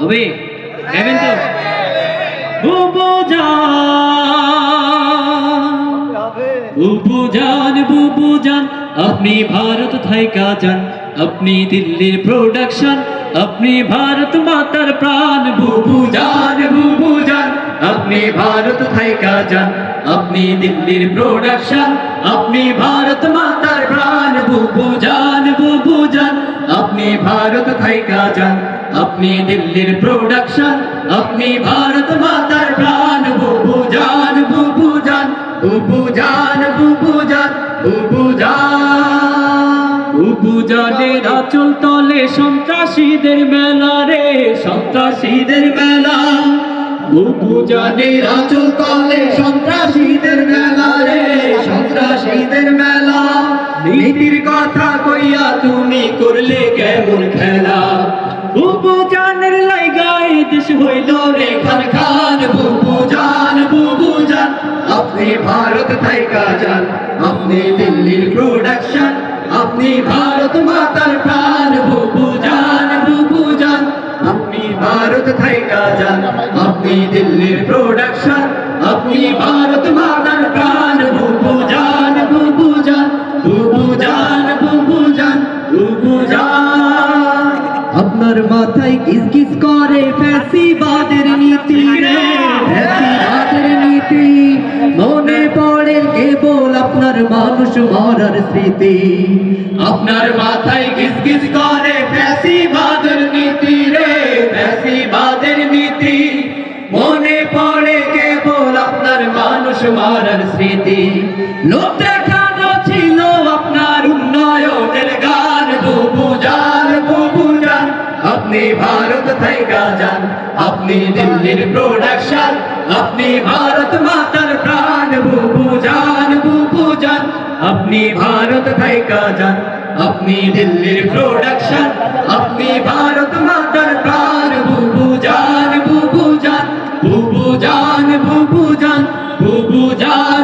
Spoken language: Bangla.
হবে? গাইবেন তো? বুবু জান বুবু জান বুবু জান আপনি ভারত থাইকা যান। আপনি দিল্লির প্রোডাকশন আপনি ভারত মাতার প্রাণ। বুবু জান বুবু আপনি ভারত থাইকা যান। আপনি দিল্লির প্রোডাকশন আপনি ভারত মাতার প্রাণ। বুবু জান বুবু জান আপনি ভারত থাইকা যান আপনি দিল্লির প্রোডাকশন আপনি ভারত মাতার প্রাণ বুবু জান বুবু জান বুবু জান বুবু জান বুবু জান। বুবু জানের আচল তলে সন্ত্রাসীদের মেলা রে সন্ত্রাসীদের মেলা। বুবু জানের আচল তলে সন্ত্রাসীদের কথা কইয়া তুমি করলে কেমন খেলা? বুবু জানের লাইগাই দেশ হইল রে খান খান। বুবু জান বুবু জান আপনি ভারত থাইকা যান। আপনি দিল্লির প্রোডাকশন আপনি ভারত মাতার প্রাণ। বুবু জান বুবু জান আপনি ভারত থাইকা যান। আপনি দিল্লির প্রোডাকশন আপনি ভারত মাতার প্রাণ। বুবু জান বুবু জান বুবু আপনার মাথায় কিস কিস করে ফ্যাসিবাদের নীতি রে ফ্যাসিবাদের নীতি মনে পড়ে কেবল আপনার মানুষ মরার স্মৃতি আপনার মাথায় কিস কিস করে ফ্যাসিবাদের নীতি রে ফ্যাসিবাদের নীতি মনে পড়ে কেবল আপনার মানুষ মারার স্মৃতি লোক আপনি দিল্লির প্রোডাকশন আপনি ভারত মাতার প্রাণ, বুবু জান বুবু জান। আপনি ভারত থাইকা যান, আপনি দিল্লির প্রোডাকশন আপনি ভারত মাতার প্রাণ, বুবু জান বুবু জান। বুবু জান বুবু জান বুবু জান।